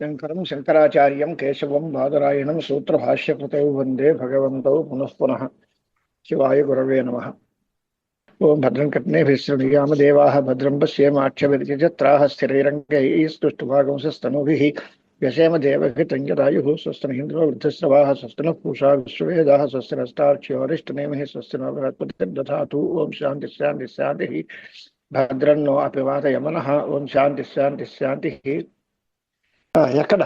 शङ्करं शङ्कराचार्यं केशवं बादरायणं सूत्रभाष्यकृतौ वंदे भगवन्तौ पुनः पुनः। शिवाय गुरवे नमः। ओं भद्रं कटनेभिः सृणुयाम देवाः भद्रं पश्येमाक्षभिर्यजत्राः स्थिरैरङ्गैः, स्तुष्टुभागंसस्तनुभिः व्यसेम देवघृतञ्जदायुः स्वस्तनहीन्द्रो वृद्धस्रवाः स्वस्तनः पूषा विश्ववेदाः स्वस्तिरस्तार्क्ष्योरिष्टनेमिः स्वस्तिनो बृहस्पतिर्दधातु ॐ शान्तिः शान्तिः शान्तिः। भद्रन्नो अपिवातयमनः ॐ शान्तिः शान्तिः शान्तिः। ఎక్కడ?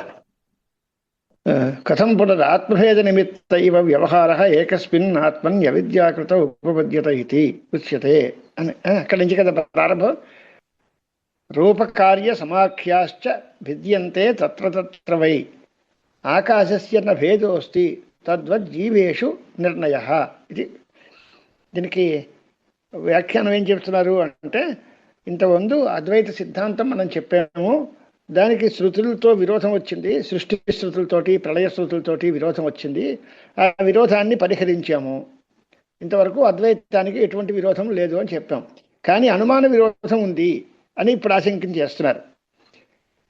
కథం పునర్ ఆత్మభేద నిమిత్త ఇవ వ్యవహార ఏకస్మిన్ ఆత్మన్ అవిద్యాకృత ఉపపద్యత ఇది ఉచ్యతే అని. అక్కడి నుంచి కదా ప్రారంభం. రూపకార్య సమాఖ్యాశ్చ భిద్యంతే తత్ర తత్ర వై. ఆకాశస్య న భేదోస్తి తద్వజ్జీవేషు నిర్ణయ. ఇది దీనికి వ్యాఖ్యానం ఏం చెప్తున్నారు అంటే ఇంతకుముందు అద్వైత సిద్ధాంతం మనం చెప్పాము. దానికి శృతులతో విరోధం వచ్చింది సృష్టి శృతులతోటి ప్రళయ శృతులతోటి విరోధం వచ్చింది. ఆ విరోధాన్ని పరిహరించాము. ఇంతవరకు అద్వైతానికి ఎటువంటి విరోధం లేదు అని చెప్పాం. కానీ అనుమాన విరోధం ఉంది అని ఇప్పుడు ఆశంకం చేస్తున్నారు.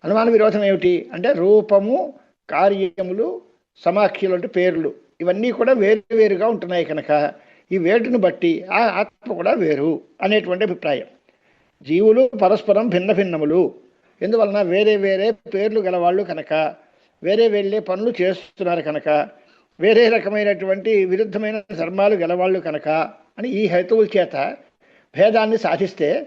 అనుమాన విరోధం ఏమిటి? అంటే రూపము కార్యములు సమాఖ్యలు అంటే పేర్లు. ఇవన్నీ కూడా వేరు వేరుగా ఉంటున్నాయి కనుక ఈ వేటును బట్టి ఆ ఆత్మ కూడా వేరు అనేటువంటి అభిప్రాయం. జీవులు పరస్పరం భిన్న భిన్నములు. ఎందువలన వేరే వేరే పేర్లు గలవాళ్ళు కనుక వేరే వేరే పనులు చేస్తున్నారు కనుక వేరే రకమైనటువంటి విరుద్ధమైన ధర్మాలు గలవాళ్ళు కనుక అని ఈ హేతువుల చేత భేదాన్ని సాధిస్తే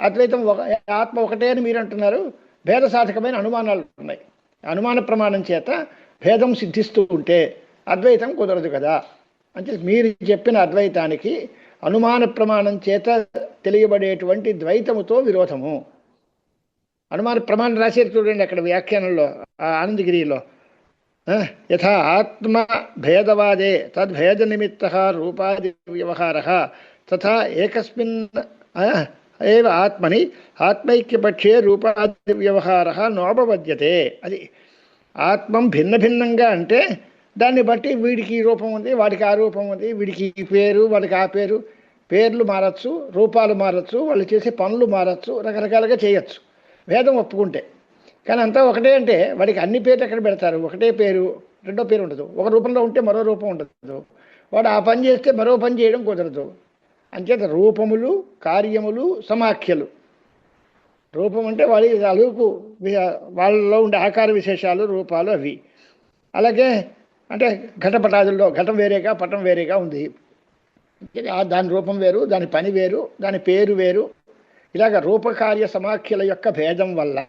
అద్వైతం ఒక ఆత్మ ఒకటే అని మీరు అంటున్నారు భేద సాధకమైన అనుమానాలు ఉన్నాయి. అనుమాన ప్రమాణం చేత భేదం సిద్ధిస్తూ ఉంటే అద్వైతం కుదరదు కదా. అంటే మీరు చెప్పిన అద్వైతానికి అనుమాన ప్రమాణం చేత తెలియబడేటువంటి ద్వైతముతో విరోధము. అనుమాన ప్రమాణం రాశారు చూడండి అక్కడ వ్యాఖ్యానంలో ఆనందగిరిలో. యథ యథా ఆత్మ భేదవాదే తద్భేద నిమిత్త రూపాది వ్యవహార తథా ఏకస్మిన్ ఏవ ఆత్మని ఆత్మైక్యపక్షే రూపాది వ్యవహార నోపవద్యతే అది ఆత్మం భిన్న భిన్నంగా అంటే దాన్ని బట్టి వీడికి ఈ రూపం ఉంది వాడికి ఆ రూపం ఉంది వీడికి ఈ పేరు వాడికి ఆ పేరు. పేర్లు మారచ్చు రూపాలు మారచ్చు వాళ్ళు చేసే పనులు మారచ్చు రకరకాలుగా చేయొచ్చు. వేదం ఒప్పుకుంటే. కానీ అంతా ఒకటే అంటే వాడికి అన్ని పేర్లు ఎక్కడ పెడతారు? ఒకటే పేరు రెండో పేరు ఉండదు. ఒక రూపంలో ఉంటే మరో రూపం ఉండదు. వాడు ఆ పని చేస్తే మరో పని చేయడం కుదరదు. అంచేత రూపములు కార్యములు సమాఖ్యలు. రూపం అంటే వాడి అలుగు వాళ్ళలో ఉండే ఆకార విశేషాలు రూపాలు అవి. అలాగే అంటే ఘటపటాదుల్లో ఘటం వేరేగా పటం వేరేగా ఉంది. ఆ దాని రూపం వేరు దాని పని వేరు దాని పేరు వేరు ఇలాగ రూపకార్య సమాఖ్యల యొక్క భేదం వల్ల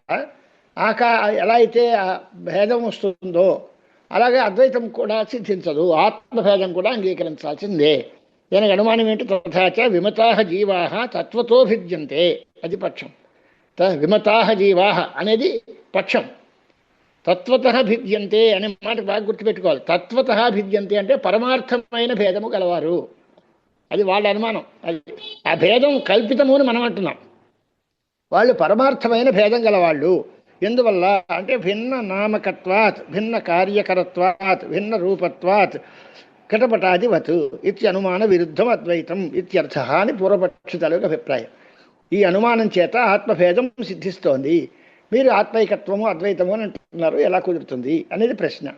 ఆకా ఎలా అయితే ఆ భేదం వస్తుందో అలాగే అద్వైతం కూడా సిద్ధించదు ఆత్మభేదం కూడా అంగీకరించాల్సిందే. దీనికి అనుమానం ఏంటి? తథాచ విమతాహ జీవాహ తత్వతో భిద్యంతే. అది పక్షం. త విమతాహ జీవాహ అనేది పక్షం. తత్వత భిద్యంతే అనే మాట బాగా గుర్తుపెట్టుకోవాలి. తత్వత భిద్యంతే అంటే పరమార్థమైన భేదము గలవారు. అది వాళ్ళ అనుమానం. అది ఆ భేదం కల్పితము అని మనం అంటున్నాం. వాళ్ళు పరమార్థమైన భేదం గలవాళ్ళు. ఎందువల్ల? అంటే భిన్న నామకత్వాత్ భిన్న కార్యకరత్వాత్ భిన్న రూపత్వాత్ కటపటాదివత్ అనుమాన విరుద్ధం అద్వైతం ఇత్యర్థ అని పూర్వపక్షితల అభిప్రాయం. ఈ అనుమానం చేత ఆత్మభేదం సిద్ధిస్తోంది. మీరు ఆత్మైకత్వము అద్వైతము అని అంటున్నారు ఎలా కుదురుతుంది అనేది ప్రశ్న.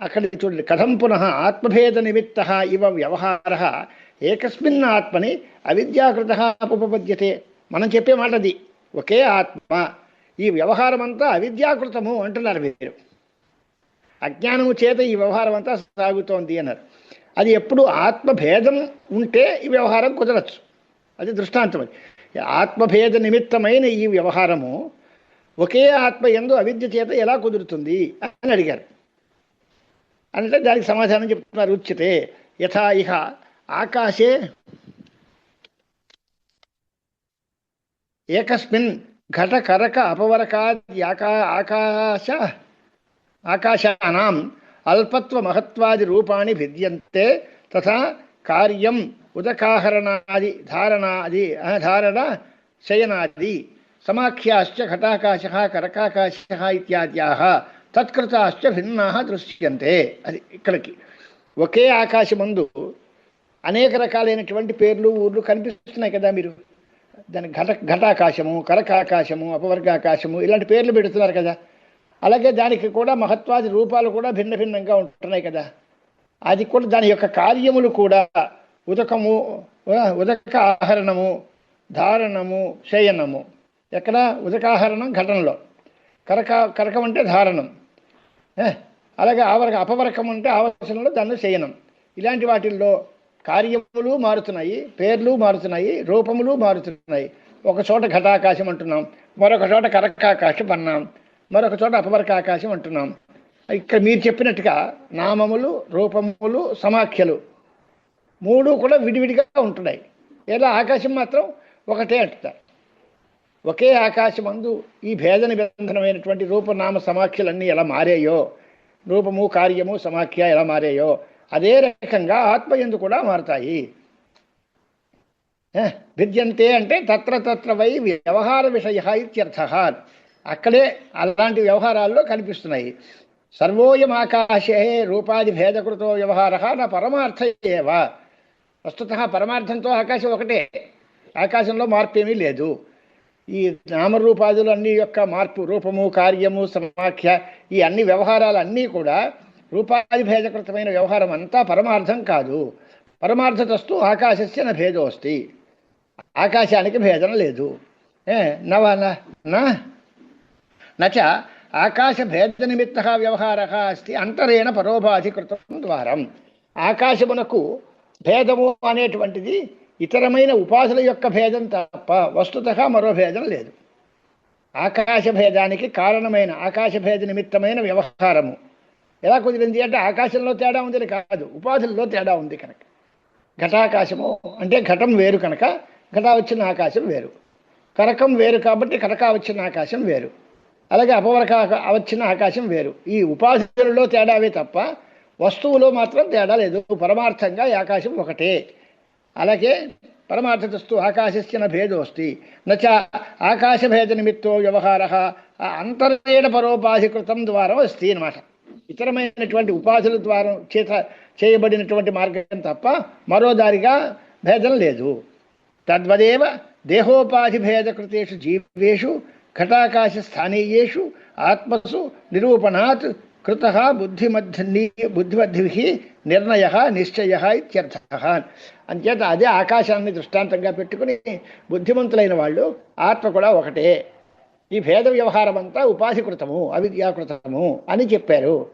అక్కడ చూడండి కథం పునః ఆత్మభేద నిమిత్త ఇవ వ్యవహార ఏకస్మిన్ ఆత్మని అవిద్యాకృత ఉపపద్యతే. మనం చెప్పే మాట అది ఒకే ఆత్మ. ఈ వ్యవహారం అంతా అవిద్యాకృతము అంటున్నారు మీరు. అజ్ఞానము చేత ఈ వ్యవహారం అంతా సాగుతోంది అన్నారు. అది ఎప్పుడు ఆత్మభేదం ఉంటే ఈ వ్యవహారం కుదరచ్చు. అది దృష్టాంతం అది. ఆత్మభేద నిమిత్తమైన ఈ వ్యవహారము ఒకే ఆత్మ ఎందు అవిద్య చేత ఎలా కుదురుతుంది అని అడిగారు. అంటే దానికి సమాధానం చెప్తున్నారు ఉచ్యతే యథా ఇహ ఆకాశే ఏకస్మిన్ ఘటకరక అపవరకాద్యాకా ఆకాశ ఆకాశానాం అల్పత్వ మహత్వాది రూపాణి భిద్యంతే తథా కార్యం ఉదకాహరణాది ధారణాది ధారణ శయనాది సమాఖ్యాశ్చ ఘటాకాశ కరకాకాశ ఇత్యాద్యాహ తత్కృతాశ్చ భిన్నా దృశ్యంతే. అది ఇక్కడికి. ఒకే ఆకాశమందు అనేక రకాలైనటువంటి పేర్లు ఊర్లు కనిపిస్తున్నాయి కదా మీరు. దాని ఘట ఘటాకాశము కరకాకాశము అపవర్గాకాశము ఇలాంటి పేర్లు పెడుతున్నారు కదా. అలాగే దానికి కూడా మహత్వాది రూపాలు కూడా భిన్న భిన్నంగా ఉంటున్నాయి కదా. అది కూడా దాని యొక్క కార్యములు కూడా ఉదకము ఉదక ఆహరణము ధారణము శయనము. ఎక్కడ? ఉదకాహరణం ఘటనలో. కరక కరకం అంటే ధారణం. అలాగే ఆవరక అపవరకం అంటే ఆవసనంలో దాన్ని శయనం. ఇలాంటి వాటిల్లో కార్యములు మారుతున్నాయి పేర్లు మారుతున్నాయి రూపములు మారుతున్నాయి. ఒక చోట ఘటాకాశం అంటున్నాం మరొక చోట కరకాకాశం అన్నాం మరొక చోట అపవరక ఆకాశం అంటున్నాం. ఇక్కడ మీరు చెప్పినట్టుగా నామములు రూపములు సమాఖ్యలు మూడు కూడా విడివిడిగా ఉంటున్నాయి. ఎలా ఆకాశం మాత్రం ఒకటే అంటున్నారు. ఒకే ఆకాశమందు ఈ భేద నిబంధనమైనటువంటి రూపనామ సమాఖ్యలన్నీ ఎలా మారాయో రూపము కార్యము సమాఖ్య ఎలా మారాయో అదే రకంగా ఆత్మయందు కూడా మారుతాయి. భిద్యంతే అంటే తత్ర తత్ర వై వ్యవహార విషయ ఇత్యర్థ. అక్కడే అలాంటి వ్యవహారాల్లో కనిపిస్తున్నాయి. సర్వోయం ఆకాశే రూపాది భేదకృతో వ్యవహార నా పరమార్థ ఏవ. వస్తుత పరమార్థంతో ఆకాశం ఒకటే. ఆకాశంలో మార్పు ఏమీ లేదు. ఈ నామరూపాదులు అన్ని యొక్క మార్పు రూపము కార్యము సమాఖ్య ఈ అన్ని వ్యవహారాలు అన్నీ కూడా రూపాది భేదకృతమైన వ్యవహారం అంతా పరమార్థం కాదు. పరమార్థతస్తు ఆకాశస్య న భేదోస్తి. ఆకాశానికి భేదం లేదు. ఏ నవ నచ ఆకాశ భేద నిమిత్త వ్యవహార అస్తి అంతరేణ పరోపాధికృతం ద్వారం. ఆకాశమునకు భేదము అనేటువంటిది ఇతరమైన ఉపాసన యొక్క భేదం తప్ప వస్తుత మరో భేదం లేదు. ఆకాశ భేదానికి కారణమైన ఆకాశ భేద నిమిత్తమైన వ్యవహారము. ఎలా కుదిరింది అంటే ఆకాశంలో తేడా ఉంది కాదు ఉపాధుల్లో తేడా ఉంది కనుక. ఘటాకాశము అంటే ఘటం వేరు కనుక ఘటా వచ్చిన ఆకాశం వేరు. కరకం వేరు కాబట్టి కరకా వచ్చిన ఆకాశం వేరు. అలాగే అపవరక వచ్చిన ఆకాశం వేరు. ఈ ఉపాధులలో తేడావే తప్ప వస్తువులో మాత్రం తేడా లేదు. పరమార్థంగా ఈ ఆకాశం ఒకటే. అలాగే పరమార్థతస్తు ఆకాశస్య న భేదోస్తి. నచ ఆకాశభేద నిమిత్తో వ్యవహార. అంతరేణ పరోపాధికృతం ద్వారా అస్తి అనమాట ఇతరమైనటువంటి ఉపాధుల ద్వారా చేత చేయబడినటువంటి మార్గం తప్ప మరో దారిగా భేదం లేదు. తద్వదేవ దేహోపాధి భేదకృతేషు జీవేషు ఘటాకాశ స్థానీయేషు ఆత్మసు నిరూపణాత్ కృత బుద్ధిమద్ధి బుద్ధిమద్భి నిర్ణయ నిశ్చయ ఇత్యర్థ. అంచేత అదే ఆకాశాన్ని దృష్టాంతంగా పెట్టుకుని బుద్ధిమంతులైన వాళ్ళు ఆత్మ కూడా ఒకటే. ఈ భేద వ్యవహారం అంతా ఉపాధికృతము అవిద్యాకృతము అని చెప్పారు.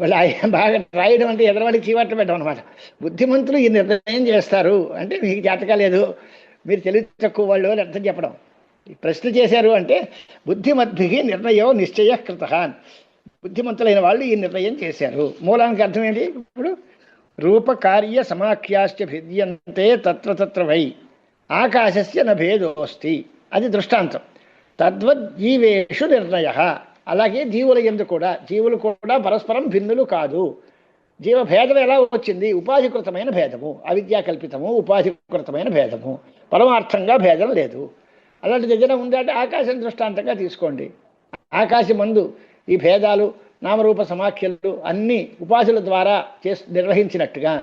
వాళ్ళు ఆయన బాగా రాయడం అంటే ఎదరవాడికి చీవట్ట పెట్టడం అనమాట బుద్ధిమంతులు ఈ నిర్ణయం చేస్తారు. అంటే మీకు జాతకాలేదు మీరు తెలివి తక్కువ వాళ్ళు అని అర్థం చెప్పడం. ఈ ప్రశ్న చేశారు అంటే బుద్ధిమద్భి నిర్ణయం నిశ్చయ కృత బుద్ధిమంతులైన వాళ్ళు ఈ నిర్ణయం చేశారు. మూలానికి అర్థం ఏంటి? ఇప్పుడు రూపకార్య సమాఖ్యాశ్చ భిద్యంతే తత్ర తత్ర వై. ఆకాశస్య నభేదోస్తి అది దృష్టాంతం. తద్వద్జీవేషు నిర్ణయ. అలాగే జీవుల ఎందు కూడా జీవులు కూడా పరస్పరం భిన్నులు కాదు. జీవ భేదం ఎలా వచ్చింది? ఉపాధికృతమైన భేదము అవిద్యాకల్పితము ఉపాధికృతమైన భేదము. పరమార్థంగా భేదం లేదు. అలాంటిది ఏదైనా ఉందంటే ఆకాశం దృష్టాంతంగా తీసుకోండి. ఆకాశం మందు ఈ భేదాలు నామరూప సమాఖ్యలు అన్ని ఉపాధుల ద్వారా చేసి నిర్వహించినట్టుగా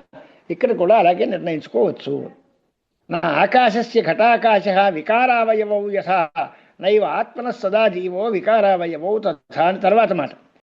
ఇక్కడ కూడా అలాగే నిర్ణయించుకోవచ్చు. నా ఆకాశస్య ఘటాకాశ వికారావయవౌ యథ. నైవ ఆత్మన సదా జీవో వికారావయవో తథా అని తర్వాత మాట.